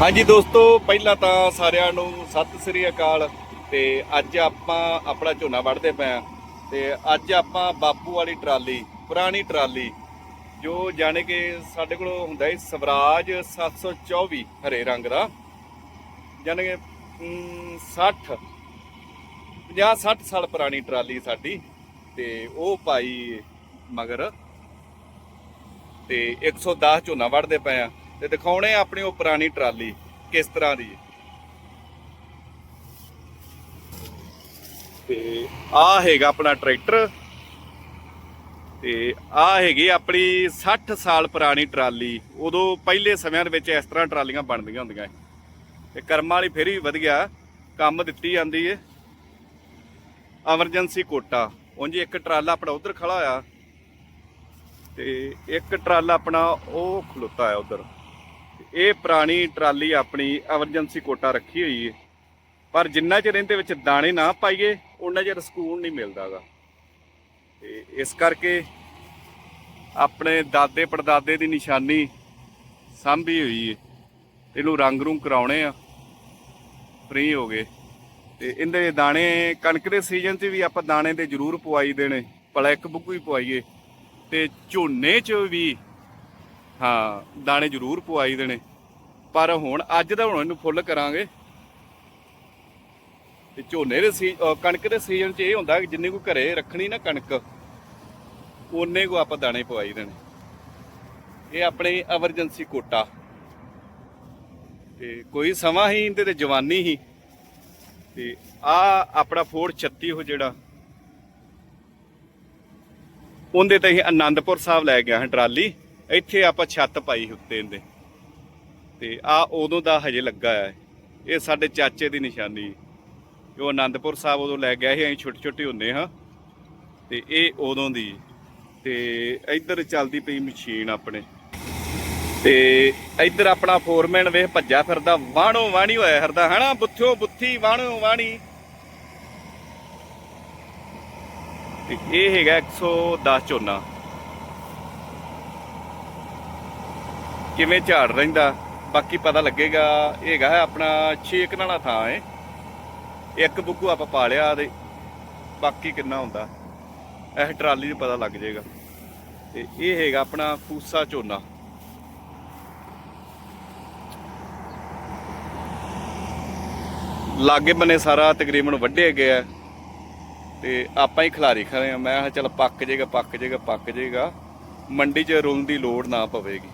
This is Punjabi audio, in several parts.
ਹਾਂਜੀ ਦੋਸਤੋ ਪਹਿਲਾਂ ਤਾਂ ਸਾਰਿਆਂ ਨੂੰ ਸਤਿ ਸ੍ਰੀ ਅਕਾਲ ਤੇ ਅੱਜ ਆਪਾਂ ਆਪਣਾ ਝੋਨਾ ਵੱਢਦੇ ਪਏ ਆ ਤੇ ਅੱਜ ਆਪਾਂ ਬਾਪੂ ਵਾਲੀ ਟਰਾਲੀ ਪੁਰਾਣੀ ਟਰਾਲੀ ਜੋ ਜਾਣੇ ਕਿ ਸਾਡੇ ਕੋਲ ਹੁੰਦਾ ਹੈ ਸਵਰਾਜ 724 ਹਰੇ ਰੰਗ ਦਾ ਜਾਣੇ ਕਿ ਅਮ, 60 50 60 ਸਾਲ ਪੁਰਾਣੀ ਟਰਾਲੀ ਸਾਡੀ ਤੇ ਉਹ ਪਾਈ ਮਗਰ ਤੇ 110 ਝੋਨਾ ਵੱਢਦੇ ਪਏ ਆ ਤੇ ਦਿਖਾਉਣੇ ਆਪਣੀ ਉਹ ਪੁਰਾਣੀ ਟਰਾਲੀ, ਕਿਸ ਤਰ੍ਹਾਂ ਦੀ। ਹੈ ਤੇ ਆ ਹੈਗਾ ਆਪਣਾ ਟਰੈਕਟਰ, ਤੇ ਆ ਹੈਗੀ ਆਪਣੀ 60 ਸਾਲ ਪੁਰਾਣੀ ਟਰਾਲੀ। ਉਦੋਂ ਪਹਿਲੇ ਸਮਿਆਂ ਦੇ ਵਿੱਚ ਇਸ ਤਰ੍ਹਾਂ ਟਰਾਲੀਆਂ ਬਣਦੀਆਂ ਹੁੰਦੀਆਂ ਸੀ। ਤੇ ਕਰਮਾਂ ਵਾਲੀ ਫੇਰ ਵੀ ਵਧੀਆ, ਕੰਮ ਦਿੱਤੀ ਜਾਂਦੀ ਏ। ਐਮਰਜੈਂਸੀ ਕੋਟਾ, ਉਂਝ ਇੱਕ ਟਰਾਲਾ ਆਪਣਾ ਉਧਰ ਖੜਾ ਹੋਇਆ। ਤੇ ਇੱਕ ਟਰਾਲਾ ਆਪਣਾ ਉਹ ਖਲੋਤਾ ਹੈ ਉਧਰ। ਇਹ ਪੁਰਾਣੀ ਟਰਾਲੀ ਆਪਣੀ ਐਮਰਜੈਂਸੀ ਕੋਟਾ ਰੱਖੀ ਹੋਈ ਹੈ ਪਰ ਜਿੰਨਾ ਚਿਰ ਇਹਦੇ ਵਿੱਚ ਦਾਣੇ ਨਾ ਪਾਈਏ ਉਹਨਾਂ ਚਿਰ ਸਕੂਨ ਨਹੀਂ ਮਿਲਦਾਗਾ। ਤੇ ਇਸ ਕਰਕੇ ਆਪਣੇ ਦਾਦੇ ਪੜਦਾਦੇ ਦੀ ਨਿਸ਼ਾਨੀ ਸਾਂਭੀ ਹੋਈ ਹੈ ਇਹਨੂੰ ਰੰਗ ਰੂੰਗ ਕਰਾਉਣੇ ਆ। ਫ੍ਰੀ ਹੋ ਗਏ। ਤੇ ਇਹਦੇ ਦਾਣੇ ਕਣਕ ਦੇ ਸੀਜ਼ਨ 'ਚ ਵੀ ਆਪਾਂ ਦਾਣੇ ਤੇ ਜ਼ਰੂਰ ਪਵਾਈ ਦੇਣੇ। ਭਲਾ ਇੱਕ ਬੁੱਕੂ ਹੀ ਪਵਾਈਏ। ਤੇ ਝੋਨੇ 'ਚ ਵੀ ਹਾਂ, ਦਾਣੇ ਜ਼ਰੂਰ ਪਵਾਈ ਦੇਣੇ। ਪਰ ਹੁਣ ਅੱਜ ਦਾ ਹੁਣ ਇਹਨੂੰ ਫੁੱਲ ਕਰਾਂਗੇ। ਤੇ ਝੋਨੇ ਦੇ ਸੀ ਕਣਕ ਦੇ ਸੀਜ਼ਨ 'ਚ ਇਹ ਹੁੰਦਾ ਕਿ ਜਿੰਨੇ ਕੋ ਘਰੇ ਰੱਖਣੀ ਨਾ ਕਣਕ ਉਹਨੇ ਕੋ ਆਪਾਂ ਦਾਣੇ ਪਵਾਈ ਦੇਣੇ। ਇਹ ਆਪਣੇ ਐਮਰਜੈਂਸੀ ਕੋਟਾ। ਤੇ ਕੋਈ ਸਮਾਂ ਹੀ ਇਹਦੇ ਤੇ ਜਵਾਨੀ ਹੀ। ਤੇ ਆ ਆਪਣਾ ਫੋਰਡ 36 ਉਹ ਜਿਹੜਾ, ਉਹਦੇ ਤੇ ਅਸੀਂ ਆਨੰਦਪੁਰ ਸਾਹਿਬ ਲੈ ਗਿਆ ਹਾਂ ਟਰਾਲੀ। ਇੱਥੇ ਆਪਾਂ ਛੱਤ ਪਾਈ ਉੱਤੇ ਇਹਦੇ। ਤੇ ਆ ਉਦੋਂ ਦਾ ਹਜੇ ਲੱਗਾ ਹੈ ਇਹ ਸਾਡੇ ਚਾਚੇ ਦੀ ਨਿਸ਼ਾਨੀ। ਉਹ ਆਨੰਦਪੁਰ ਸਾਹਿਬ ਉਦੋਂ ਲੈ ਗਿਆ ਸੀ, ਅਸੀਂ ਛੋਟੇ ਛੋਟੇ ਹੁੰਦੇ ਹਾਂ। ਤੇ ਇਹ ਉਦੋਂ ਦੀ। ਤੇ ਇੱਧਰ ਚੱਲਦੀ ਪਈ ਮਸ਼ੀਨ ਆਪਣੇ। ਤੇ ਇੱਧਰ ਆਪਣਾ ਫੋਰਮੈਨ ਵੇਖ, ਭੱਜਾ ਫਿਰਦਾ ਵਾਣੋ ਵਾਣੀ ਹੋਇਆ ਫਿਰਦਾ, ਹਨਾ? ਬੁੱਥਿਓ ਬੁੱਥੀ ਵਾਣੋ ਵਾਣੀ ਤੇ ਇਹ ਹੈਗਾ 110 ਝੋਨਾ। ਕਿਵੇਂ ਝਾੜ ਰਹਿੰਦਾ? ਬਾਕੀ ਪਤਾ ਲੱਗੇਗਾ, ਇਹ ਹੈਗਾ ਹੈ ਆਪਣਾ 6 ਕਨਾਲਾ ਥਾਂ ਹੈ। ਇੱਕ ਬੁੱਗੂ ਆਪਾਂ ਪਾ ਲਿਆ ਤੇ ਬਾਕੀ ਕਿੰਨਾ ਹੁੰਦਾ। ਇਹ ਟਰਾਲੀ ਨੂੰ ਪਤਾ ਲੱਗ ਜਾਏਗਾ। ਤੇ ਇਹ ਹੈਗਾ ਆਪਣਾ ਫੂਸਾ ਝੋਨਾ। ਲਾਗੇ ਬੰਨੇ ਸਾਰਾ ਤਕਰੀਬਨ ਵੱਢਿਆ ਗਿਆ ਤੇ ਆਪਾਂ ਹੀ ਖਿਲਾਰੀ ਖੜੇ ਆ। ਮੈਂ ਕਿਹਾ ਚੱਲ ਪੱਕ ਜਾਏਗਾ ਪੱਕ ਜਾਏਗਾ ਪੱਕ ਜਾਏਗਾ। ਮੰਡੀ 'ਚ ਰੁਲਣ ਦੀ ਲੋੜ ਨਾ ਪਵੇਗੀ।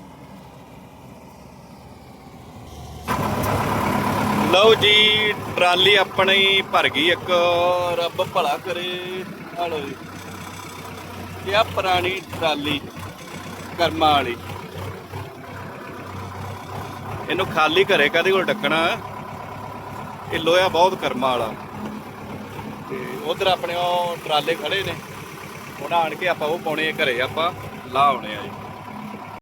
ਲਓ ਜੀ, ਟਰਾਲੀ ਆਪਣੀ ਭਰ ਗਈ ਇੱਕ, ਰੱਬ ਭਲਾ ਕਰੇ। ਆ ਜੀ। ਇਹ ਆ ਪੁਰਾਣੀ ਟਰਾਲੀ, ਕਰਮਾਂ ਵਾਲੀ। ਇਹਨੂੰ ਖਾਲੀ ਘਰੇ ਕਦੇ ਕੋਲ ਡੱਕਣਾ ਇਹ ਲੋਹਾ ਬਹੁਤ ਕਰਮਾਂ ਵਾਲਾ। ਤੇ ਉਧਰ ਆਪਣੇ ਉਹ ਟਰਾਲੇ ਖੜੇ ਨੇ। ਹੁਣ ਆਣ ਕੇ ਆਪਾਂ ਉਹ ਪਾਉਣੇ ਆ ਘਰੇ, ਆਪਾਂ ਲਾ ਆਉਣੇ ਆ ਜੀ।